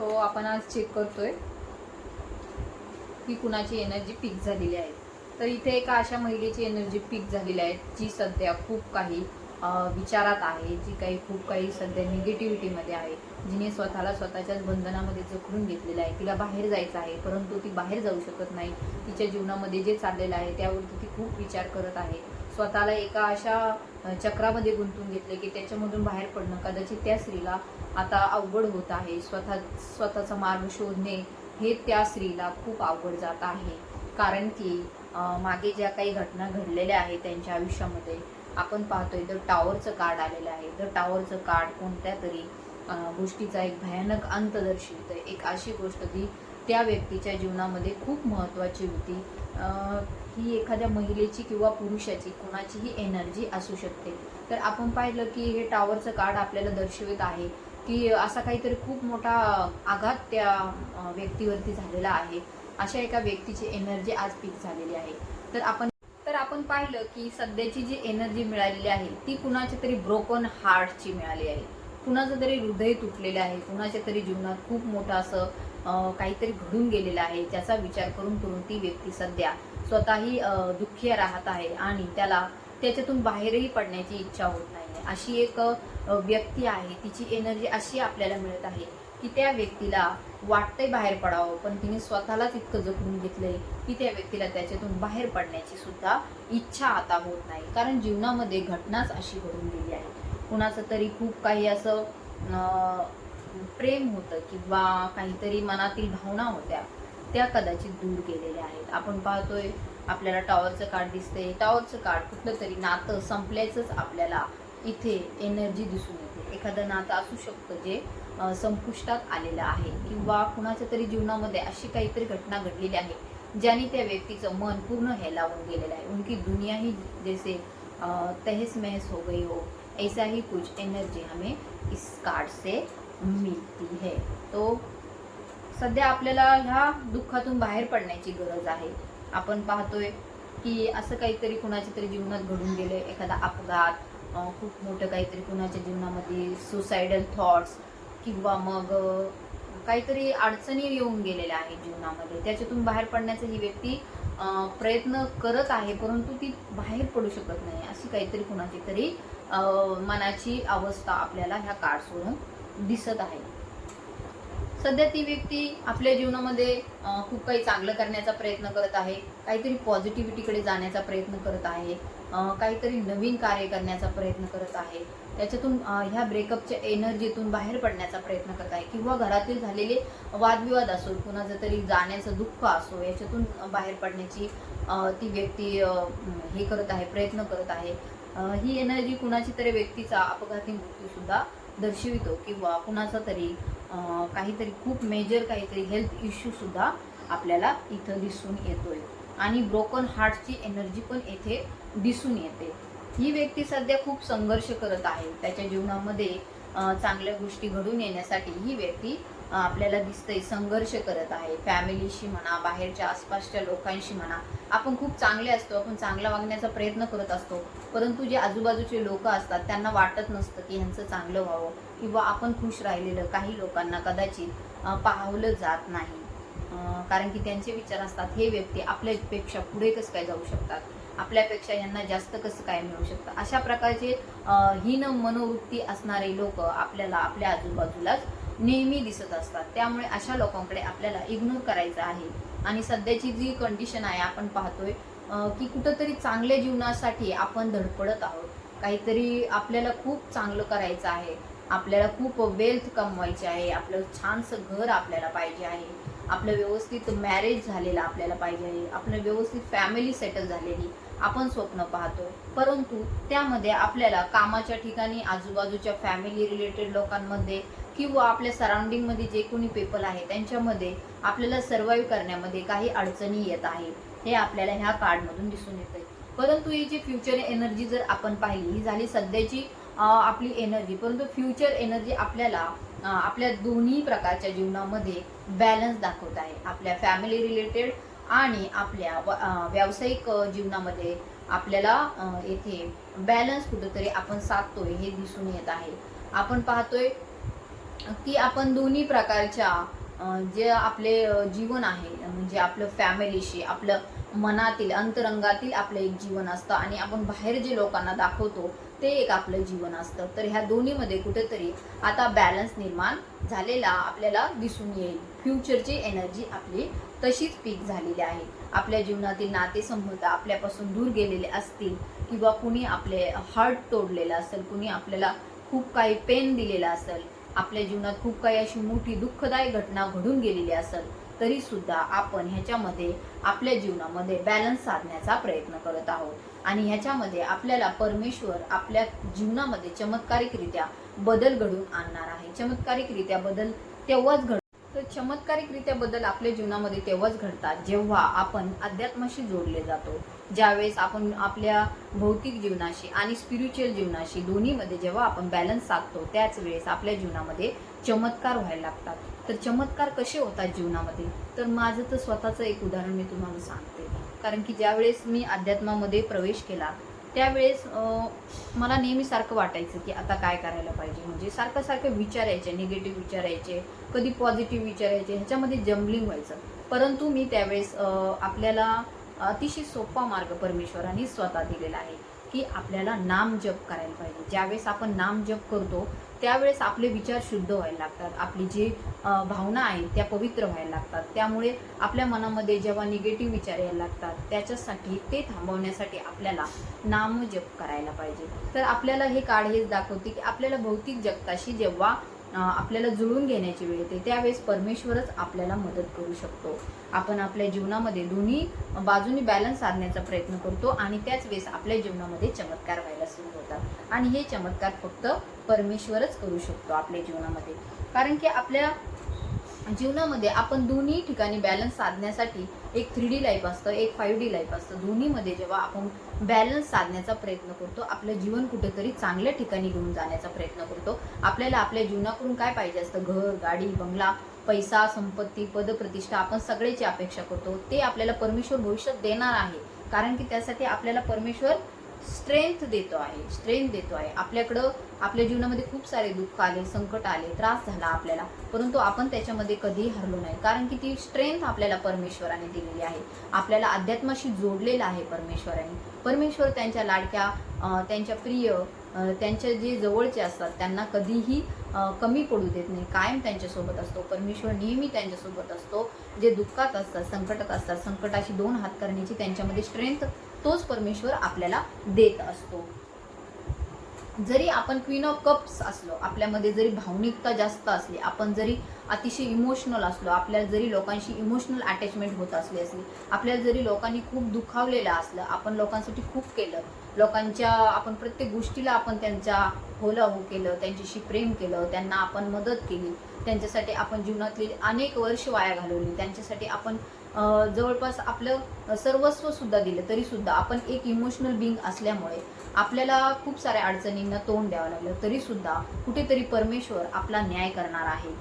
So आपण आज check करतोय. की कुणाची एनर्जी पीक झालेली आहे. तर इथे एका अशा महिलेची एनर्जी पीक झालेली आहे जी सध्या खूप काही विचारात आहे जी काही खूप काही सध्या निगेटिव्हिटीमध्ये आहे. जिने स्वतःला स्वतःच्याच बंधनामध्ये जखडून घेतलेलं आहे. तिला बाहेर जायचं आहे परंतु ती बाहेर जाऊ शकत नाही. तिच्या जीवनामध्ये जे चाललेलं आहे त्यावरती ती खूप विचार करत आहे. स्वतःला एका अशा चक्रामध्ये गुंतून घेतले की त्याच्यामधून बाहेर पडणं कदाचित त्या स्त्रीला आता अवघड होत आहे. स्वतः स्वतःचा मार्ग शोधणे हे त्या स्त्रीला खूप अवघड जात आहे. कारण की मागे ज्या काही घटना घडलेल्या आहेत त्यांच्या आयुष्यामध्ये आपण पाहतोय द टावरचं कार्ड आलेलं आहे. द टावरचं कार्ड कोणत्या तरी गोष्टीचा एक भयानक अंत दर्शवित एक अशी गोष्ट जी त्या व्यक्तीच्या जीवनामध्ये खूप महत्त्वाची होती. ही एखाद्या महिलेची किंवा पुरुषाची कोणाचीही एनर्जी असू शकते. तर आपण पाहिलं की हे टावरचं कार्ड आपल्याला दर्शवित आहे की असा काहीतरी खूप मोठा आघात त्या व्यक्तीवरती झालेला आहे. अशा एका व्यक्तीची एनर्जी आज पीक झालेली आहे. तर आपण तर आपण पाहिलं की सध्याची जी एनर्जी मिळालेली आहे ती कुणाच्या तरी ब्रोकन हार्टची मिळाली आहे. कुणाचं तरी हृदय तुटलेलं आहे कुणाच्या तरी जीवनात खूप मोठं असं काहीतरी घडून गेलेलं आहे ज्याचा विचार करून करून ती व्यक्ती सध्या स्वतःही दुःखी राहत आहे आणि त्याला त्याच्यातून बाहेरही पडण्याची इच्छा होत नाही अशी एक व्यक्ती आहे तिची एनर्जी अशी आपल्याला मिळत आहे की त्या व्यक्तीला वाटतंय बाहेर पडावं पण तिने स्वतःलाच इतकं जखून घेतलंय की त्या व्यक्तीला त्याच्यातून बाहेर पडण्याची सुद्धा इच्छा आता होत नाही. कारण जीवनामध्ये घटनाच अशी घडून गेली आहे. कुणाचं तरी खूप काही असं प्रेम होतं किंवा काहीतरी मनातील भावना होत्या त्या कदाचित दूर गेलेल्या आहेत. आपण पाहतोय आपल्याला टॉवरचं कार्ड दिसतंय. टॉवरचं कार्ड कुठलं तरी नातं संपल्याचंच आपल्याला इथे एनर्जी दिसून येते. एखादं नातं असू शकतं जे संपुष्टात आलेलं आहे किंवा कुणाच्या तरी जीवनामध्ये अशी काहीतरी घटना घडलेली आहे ज्याने त्या व्यक्तीचं मन पूर्ण हेलावून गेलेलं आहे. उनकी दुनिया ही जैसे तहस महस हो गई हो ऐसा ही कुछ एनर्जी हमें इस कार्ड से मिळती है. तो सध्या आपल्याला ह्या दुःखातून बाहेर पडण्याची गरज आहे. आपण पाहतोय की असं काहीतरी कुणाच्या तरी जीवनात घडून गेलं एखादा अपघात खूप मोठं काहीतरी कुणाच्या जीवनामध्ये सुसायडल थॉट्स किंवा मग काहीतरी अडचणी येऊन गेलेल्या आहेत जीवनामध्ये. त्याच्यातून बाहेर पडण्याचा ही व्यक्ती प्रयत्न करत आहे परंतु ती बाहेर पडू शकत नाही. अशी काहीतरी कुणाची तरी मनाची अवस्था आपल्याला ह्या कार्ड्सवरून दिसत आहे. सध्या ती व्यक्ती आपल्या जीवनामध्ये खूप काही चांगलं करण्याचा प्रयत्न करत आहे. काहीतरी पॉझिटिव्हिटीकडे जाण्याचा प्रयत्न करत आहे. काहीतरी नवीन कार्य करण्याचा प्रयत्न करत आहे. त्याच्यातून ह्या ब्रेकअपच्या एनर्जीतून बाहेर पडण्याचा प्रयत्न करत आहे. किंवा घरातील झालेले वादविवाद असो कुणाचं तरी जाण्याचं दुःख असो याच्यातून बाहेर पडण्याची ती व्यक्ती हे करत आहे प्रयत्न करत आहे. ही एनर्जी कुणाची तरी व्यक्तीचा अपघाती मृत्यूसुद्धा दर्शवितो किंवा कुणाचा तरी काहीतरी खूप मेजर काहीतरी हेल्थ इश्यूसुद्धा आपल्याला इथं दिसून येतोय. आणि ब्रोकन हार्टची एनर्जी पण येथे दिसून येते. ही व्यक्ती सध्या खूप संघर्ष करत आहे. त्याच्या जीवनामध्ये चांगल्या गोष्टी घडून येण्यासाठी ही व्यक्ती आपल्याला दिसतंय संघर्ष करत आहे. फॅमिलीशी म्हणा बाहेरच्या आसपासच्या लोकांशी म्हणा आपण खूप चांगले असतो आपण चांगला वागण्याचा प्रयत्न करत असतो. परंतु जे आजूबाजूचे लोक असतात त्यांना वाटत नसतं की ह्यांचं चांगलं व्हावं किंवा आपण खुश राहिलेलं काही लोकांना कदाचित पाहवलं जात नाही. कारण की त्यांचे विचार असतात हे व्यक्ती आपल्यापेक्षा पुढे कसं काय जाऊ शकतात? आपल्यापेक्षा यांना जास्त कसं काय मिळू शकतं? अशा प्रकारचे हीन मनोवृत्ती असणारे लोक आपल्याला आपल्या आजूबाजूलाच नेहमी दिसत असतात. त्यामुळे अशा लोकांकडे आपल्याला इग्नोर करायचं आहे. आणि सध्याची जी कंडिशन आहे आपण पाहतोय की कुठंतरी चांगल्या जीवनासाठी आपण धडपडत आहोत. काहीतरी आपल्याला खूप चांगलं करायचं आहे. आपल्याला खूप वेल्थ कमवायची आहे. आपलं छानसं घर आपल्याला पाहिजे आहे. आपलं व्यवस्थित मॅरेज झालेलं आपल्याला पाहिजे आहे. आपलं व्यवस्थित फॅमिली सेटल झालेली आपण स्वप्न पाहतो. परंतु त्यामध्ये आपल्याला कामाच्या ठिकाणी आजूबाजूच्या फॅमिली रिलेटेड लोकांमध्ये किंवा आपल्या सराउंडिंगमध्ये जे कोणी पेपल आहे त्यांच्यामध्ये आपल्याला सर्वाईव्ह करण्यामध्ये काही अडचणी येत आहे हे आपल्याला ह्या कार्डमधून दिसून येत परंतु ही जी फ्युचर एनर्जी जर आपण पाहिली ही झाली सध्याची आपली एनर्जी परंतु फ्युचर एनर्जी आपल्याला आपल्या दोन्ही प्रकारच्या जीवनामध्ये बॅलन्स दाखवत आहे. आपल्या फॅमिली रिलेटेड आणि आपल्या व्यावसायिक जीवनामध्ये आपल्याला येथे बॅलन्स कुठंतरी आपण साधतोय हे दिसून येत आहे. आपण पाहतोय की आपण दोन्ही प्रकारच्या जे आपले जीवन आहे म्हणजे आपलं फॅमिलीशी आपलं मनातील अंतरंगातील आपलं एक जीवन असतं आणि आपण बाहेर जे लोकांना दाखवतो ते एक आपलं जीवन असतं. तर ह्या दोन्हीमध्ये कुठेतरी आता बॅलन्स निर्माण झालेला आपल्याला दिसून येईल. फ्युचरची एनर्जी आपली तशीच पीक झालेली आहे. आपल्या जीवनातील नातेसंबंध आपल्यापासून दूर गेलेले असतील किंवा कुणी आपले हार्ट तोडलेलं असेल कुणी आपल्याला खूप काही पेन दिलेलं असेल आपल्या जीवनात खूप काही अशी मोठी दुःखदायी घटना घडून गेलेली असेल तरी सुद्धा आपण ह्याच्यामध्ये आपल्या जीवनामध्ये बॅलन्स साधण्याचा प्रयत्न करत आहोत. आणि ह्याच्यामध्ये आपल्याला परमेश्वर आपल्या जीवनामध्ये चमत्कारिकरित्या बदल घडून आणणार आहे. चमत्कारिकरित्या बदल तेव्हाच घड तर चमत्कारिकरित्या बदल आपल्या जीवनामध्ये तेव्हाच घडतात जेव्हा आपण अध्यात्माशी जोडले जातो. ज्यावेळेस आपण आपल्या भौतिक जीवनाशी आणि स्पिरिच्युअल जीवनाशी दोन्हीमध्ये जेव्हा आपण बॅलन्स साधतो त्याच वेळेस आपल्या जीवनामध्ये चमत्कार व्हायला लागतात. तर चमत्कार कसे होतात जीवनामध्ये? तर माझं तर स्वतःचं एक उदाहरण मी तुम्हाला सांगते. कारण की ज्यावेळेस मी अध्यात्मामध्ये प्रवेश केला त्यावेळेस मला नेहमी सारखं वाटायचं की आता काय करायला पाहिजे. म्हणजे सारखं सारखं विचार यायचे निगेटिव्ह विचार यायचे कधी पॉझिटिव्ह विचार यायचे ह्याच्यामध्ये जम्बलिंग व्हायचं. परंतु मी त्यावेळेस आपल्याला अतिशय सोपा मार्ग परमेश्वरांनी स्वतः दिलेला आहे की आपल्याला नाम जप करायला पाहिजे. ज्यावेळेस आपण नाम जप करतो त्यावेळेस आपले विचार शुद्ध व्हायला लागतात. आपली जी भावना आहेत त्या पवित्र व्हायला लागतात. त्यामुळे आपल्या मनामध्ये जेव्हा निगेटिव्ह विचार यायला लागतात त्याच्यासाठी ते थांबवण्यासाठी आपल्याला नाम जप करायला पाहिजे. तर आपल्याला हे काळ हेच दाखवते की आपल्याला भौतिक जगताशी जेव्हा आपल्याला जुळून घेण्याची वेळ येते त्यावेळेस परमेश्वरच आपल्याला मदत करू शकतो. आपण आपल्या जीवनामध्ये दोन्ही बाजूनी बॅलन्स साधण्याचा प्रयत्न करतो आणि त्याच वेळेस आपल्या जीवनामध्ये चमत्कार व्हायला सुरू होतात. आणि हे चमत्कार फक्त परमेश्वरच करू शकतो आपल्या जीवनामध्ये. कारण की आपल्या जीवनामध्ये आपण दोन्ही ठिकाणी बॅलन्स साधण्यासाठी एक थ्री डी लाईफ असतं एक फाईव्ह डी लाईफ असतं. दोन्हीमध्ये जेव्हा आपण बॅलन्स साधण्याचा प्रयत्न करतो आपलं जीवन कुठेतरी चांगल्या ठिकाणी घेऊन जाण्याचा प्रयत्न करतो. आपल्याला आपल्या जीवनाकडून काय पाहिजे असतं? घर गाडी बंगला पैसा संपत्ती पदप्रतिष्ठा आपण सगळ्याची अपेक्षा करतो. ते आपल्याला परमेश्वर भविष्यात देणार आहे. कारण की त्यासाठी आपल्याला परमेश्वर स्ट्रेंथ देतो आहे स्ट्रेंथ देतो आहे. आपल्याकडं आपल्या जीवनामध्ये खूप सारे दुःख आले संकट आले त्रास झाला आपल्याला. परंतु आपण त्याच्यामध्ये कधीही हरलो नाही. कारण की ती स्ट्रेंथ आपल्याला परमेश्वराने दिलेली आहे. आपल्याला अध्यात्माशी जोडलेलं आहे परमेश्वराने. परमेश्वर त्यांच्या लाडक्या त्यांच्या प्रिय त्यांच्या जे जवळचे असतात त्यांना कधीही कमी पडू देत नाही. कायम त्यांच्यासोबत असतो. परमेश्वर नेहमी त्यांच्यासोबत असतो. जे दुःखात असतात संकटात असतात संकटाशी दोन हात करण्याची त्यांच्यामध्ये स्ट्रेंथ तोच परमेश्वर आपल्याला देत असतो. जरी आपण क्वीन ऑफ कप्स असलो आपल्यामध्ये जरी भावनिकता जास्त असली आपण जरी अतिशय इमोशनल असलो आपल्याला जरी लोकांशी इमोशनल अटॅचमेंट होत असली असली आपल्याला जरी लोकांनी खूप दुखावलेलं असलं आपण लोकांसाठी खूप केलं लोकांच्या आपण प्रत्येक गोष्टीला आपण त्यांच्या होला हो केलं त्यांच्याशी प्रेम केलं त्यांना आपण मदत केली त्यांच्यासाठी आपण जीवनातली अनेक वर्ष वाया घालवली त्यांच्यासाठी आपण जवळपास आपलं सर्वस्व सुद्धा दिलं तरी सुद्धा आपण एक इमोशनल बिंग असल्यामुळे आपल्याला खूप साऱ्या अडचणींना तोंड द्यावं लागलं तरी सुद्धा कुठेतरी परमेश्वर आपला न्याय करणार आहे.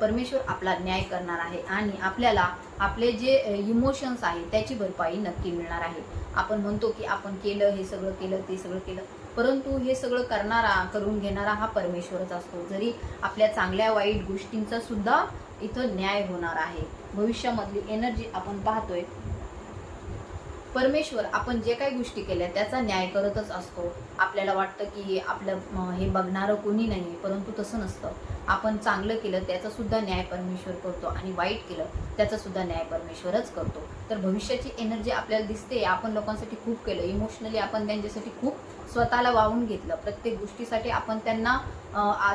परमेश्वर आपला न्याय करणार आहे आणि आपल्याला आपले जे इमोशन्स आहेत त्याची भरपाई नक्की मिळणार आहे. आपण म्हणतो की आपण केलं हे सगळं केलं ते सगळं केलं परंतु हे सगळं करणारा करून घेणारा हा परमेश्वरच असतो. जरी आपल्या चांगल्या वाईट गोष्टींचा सुद्धा इथं न्याय होणार आहे. भविष्यामधली एनर्जी आपण पाहतोय. परमेश्वर आपण जे काही गोष्टी केल्या त्याचा न्याय करतच असतो. आपल्याला वाटतं की आपलं हे बघणारं कोणी नाही परंतु तसं नसतं. आपण चांगलं केलं त्याचा सुद्धा न्याय परमेश्वर करतो आणि वाईट केलं त्याचा सुद्धा न्याय परमेश्वरच करतो. तर भविष्याची एनर्जी आपल्याला दिसते आपण लोकांसाठी खूप केलं. इमोशनली आपण त्यांच्यासाठी खूप स्वतःला वाहून घेतलं. प्रत्येक गोष्टीसाठी आपण त्यांना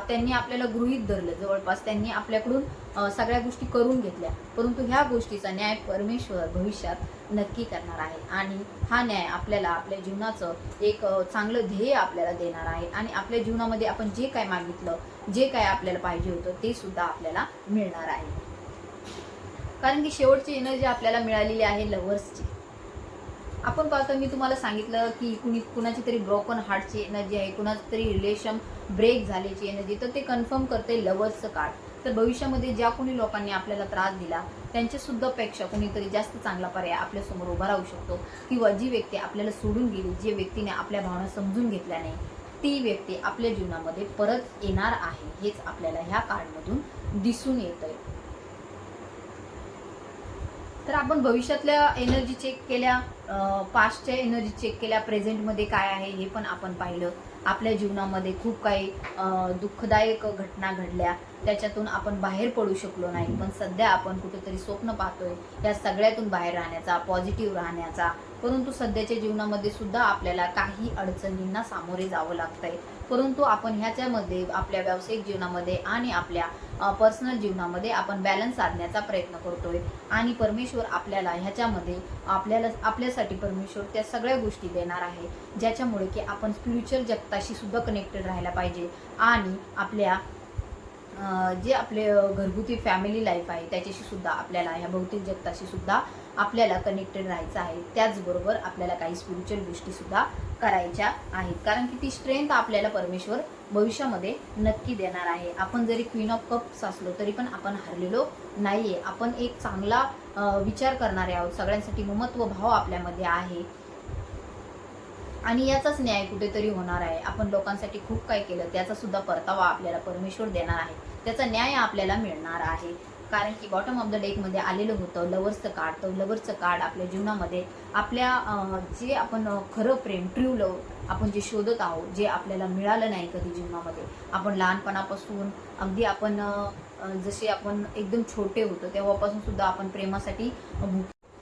त्यांनी आपल्याला गृहीत धरलं. जवळपास त्यांनी आपल्याकडून सगळ्या गोष्टी करून घेतल्या. परंतु ह्या गोष्टीचा न्याय परमेश्वर भविष्यात नक्की करणार आहे. आणि हा न्याय आपल्याला आपल्या जीवनाचं एक चांगलं ध्येय आपल्याला देणार आहे. आणि आपल्या जीवनामध्ये आपण जे काय मागितलं जे काय आपल्याला पाहिजे होतं ते सुद्धा आपल्याला मिळणार आहे. कारण की शेवटची एनर्जी आपल्याला मिळालेली आहे लव्हर्सची. आपण पाहतो मी तुम्हाला सांगितलं की कुणी कुणाची तरी ब्रोकन हार्टची एनर्जी आहे कुणाचं तरी रिलेशन ब्रेक झाल्याची एनर्जी तर ते कन्फर्म करते लवर्सचं कार्ड तर भविष्यामध्ये ज्या कोणी लोकांनी आपल्याला त्रास दिला त्यांच्यासुद्धा पेक्षा कोणीतरी जास्त चांगला पर्याय आपल्यासमोर उभा राहू शकतो. किंवा जी व्यक्ती आपल्याला सोडून गेली जी व्यक्तीने आपल्या भावना समजून घेतल्या नाही ती व्यक्ती आपल्या जीवनामध्ये परत येणार आहे हेच आपल्याला ह्या कार्डमधून दिसून येत आहे तर आपण भविष्यातल्या एनर्जी चेक केल्या. पास्टच्या एनर्जी चेक केल्या प्रेझेंटमध्ये काय आहे हे पण आपण पाहिलं. आपल्या जीवनामध्ये खूप काही दुःखदायक घटना घडल्या. त्याच्यातून आपण बाहेर पडू शकलो नाही. पण सध्या आपण कुठेतरी स्वप्न पाहतोय या सगळ्यातून बाहेर राहण्याचा पॉझिटिव्ह राहण्याचा परंतु सध्याच्या जीवनामध्ये सुद्धा आपल्याला काही अडचणींना सामोरे जावं लागतंय. परंतु आपण ह्याच्यामध्ये आपल्या व्यावसायिक जीवनामध्ये आणि आपल्या पर्सनल जीवनामध्ये आपण बॅलन्स साधण्याचा प्रयत्न करतोय. आणि परमेश्वर आपल्याला ह्याच्यामध्ये आपल्याला आपल्यासाठी परमेश्वर त्या सगळ्या गोष्टी देणार आहे ज्याच्यामुळे की आपण स्पिरिच्युअल जगताशी सुद्धा कनेक्टेड राहायला पाहिजे. आणि आपल्या जे आपले घरगुती फॅमिली लाईफ आहे त्याच्याशी सुद्धा आपल्याला ह्या भौतिक जगताशी सुद्धा आपल्याला कनेक्टेड राहायचं आहे. त्याचबरोबर आपल्याला काही स्पिरिच्युअल गोष्टीसुद्धा करायच्या आहेत. कारण की ती स्ट्रेंथ आपल्याला परमेश्वर भविष्यामध्ये नक्की देणार आहे. आपण जरी क्वीन ऑफ कप्स असलो तरी पण आपण हरलेलो नाही आहे आपण एक चांगला विचार करणारे आहोत. सगळ्यांसाठी ममत्व भाव आपल्यामध्ये आहे. आणि याचाच न्याय कुठेतरी होणार आहे. आपण लोकांसाठी खूप काय केलं त्याचा सुद्धा परतावा आपल्याला परमेश्वर देणार आहे. त्याचा न्याय आपल्याला मिळणार आहे. कारण की बॉटम ऑफ द डेकमध्ये आलेलं होतं. लवर्सचं कार्ड तर लवर्सचं कार्ड आपल्या जीवनामध्ये आपल्या जे आपण खरं प्रेम ट्रू लव आपण जे शोधत आहोत जे आपल्याला मिळालं नाही कधी जीवनामध्ये आपण लहानपणापासून अगदी आपण जसे आपण एकदम छोटे होतो तेव्हापासून सुद्धा आपण प्रेमासाठी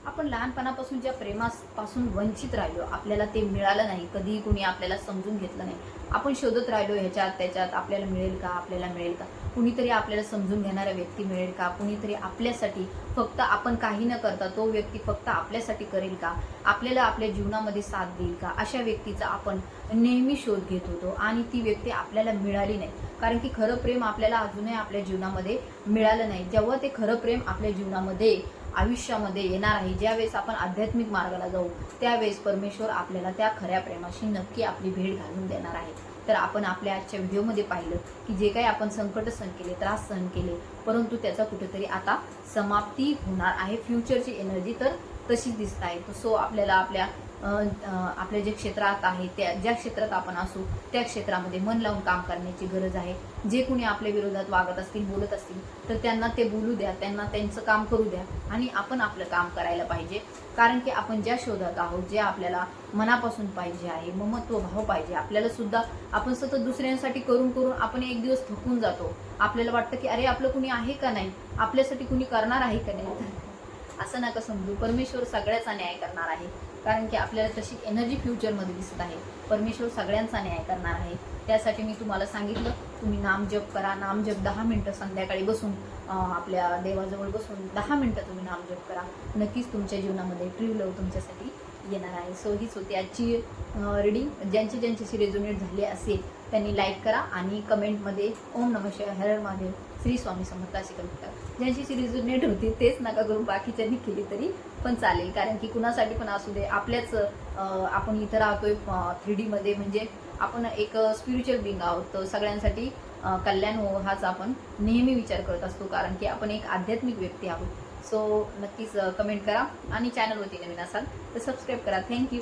आपण लहानपणापासून ज्या प्रेमापासून वंचित राहिलो आपल्याला ते मिळालं नाही कधीही कुणी आपल्याला समजून घेतलं नाही. आपण शोधत राहिलो ह्याच्यात त्याच्यात आपल्याला मिळेल का? आपल्याला मिळेल का? कुणीतरी आपल्याला समजून घेणारा व्यक्ती मिळेल का? कुणीतरी आपल्यासाठी फक्त आपण काही न करता तो व्यक्ती फक्त आपल्यासाठी करेल का? आपल्याला आपल्या जीवनामध्ये साथ देईल का? अशा व्यक्तीचा आपण नेहमी शोध घेत होतो आणि ती व्यक्ती आपल्याला मिळाली नाही. कारण की खरं प्रेम आपल्याला अजूनही आपल्या जीवनामध्ये मिळालं नाही. जेव्हा ते खरं प्रेम आपल्या जीवनामध्ये आयुष्यामध्ये येणार आहे ज्यावेळेस आपण आध्यात्मिक मार्गाला जाऊ त्यावेळेस परमेश्वर आपल्याला त्या खऱ्या प्रेमाशी नक्की आपली भेट घालून देणार आहे. तर आपण आपल्या आजच्या व्हिडिओमध्ये पाहिलं की जे काही आपण संकट सहन केले त्रास सहन केले परंतु त्याचा कुठेतरी आता समाप्ती होणार आहे. फ्युचरची एनर्जी तर तशीच दिसत आहे. सो आपल्याला आपल्या आपल्या जे क्षेत्रात आहे त्या ज्या क्षेत्रात आपण असू त्या क्षेत्रामध्ये मन लावून काम करण्याची गरज आहे. जे कुणी आपल्या विरोधात वागत असतील बोलत असतील तर त्यांना ते बोलू द्या त्यांना त्यांचं काम करू द्या आणि आपण आपलं काम करायला पाहिजे. कारण की आपण ज्या शोधात आहोत जे आपल्याला मनापासून पाहिजे आहे ममत्व भाव पाहिजे आपल्याला सुद्धा आपण सतत दुसऱ्यांसाठी करून करून आपण एक दिवस थकून जातो. आपल्याला वाटतं की अरे आपलं कुणी आहे का नाही? आपल्यासाठी कुणी करणार आहे का नाही? असं नका समजू. परमेश्वर सगळ्याचा न्याय करणार आहे. कारण की आपल्याला तशी एनर्जी फ्युचरमध्ये दिसत आहे. परमेश्वर सगळ्यांचा न्याय करणार आहे. त्यासाठी मी तुम्हाला सांगितलं तुम्ही नामजप करा. नामजप दहा मिनटं संध्याकाळी बसून आपल्या देवाजवळ बसून दहा मिनटं तुम्ही नामजप करा. नक्कीच तुमच्या जीवनामध्ये ट्रू लव तुमच्यासाठी येणार आहे. सो हीच होती आजची रीडिंग ज्यांची ज्यांच्याशी रेझोनेट झाली असेल त्यांनी लाईक करा आणि कमेंटमध्ये ओम नम शिवाय हरर महादेव श्री स्वामी समर्थ अशी ज्यांची करा नेट होती तेच नका करून बाकीच्यांनी केली तरी पण चालेल. कारण की कुणासाठी पण असू दे आपल्याच आपण इथं राहतोय थ्री डीमध्ये म्हणजे आपण एक स्पिरिच्युअल बिंग आहोत. तर सगळ्यांसाठी कल्याण हो हाच आपण नेहमी विचार करत असतो. कारण की आपण एक आध्यात्मिक व्यक्ती आहोत. सो नक्कीच कमेंट करा. आणि चॅनलवरती नवीन असाल तर सबस्क्राईब करा. थँक्यू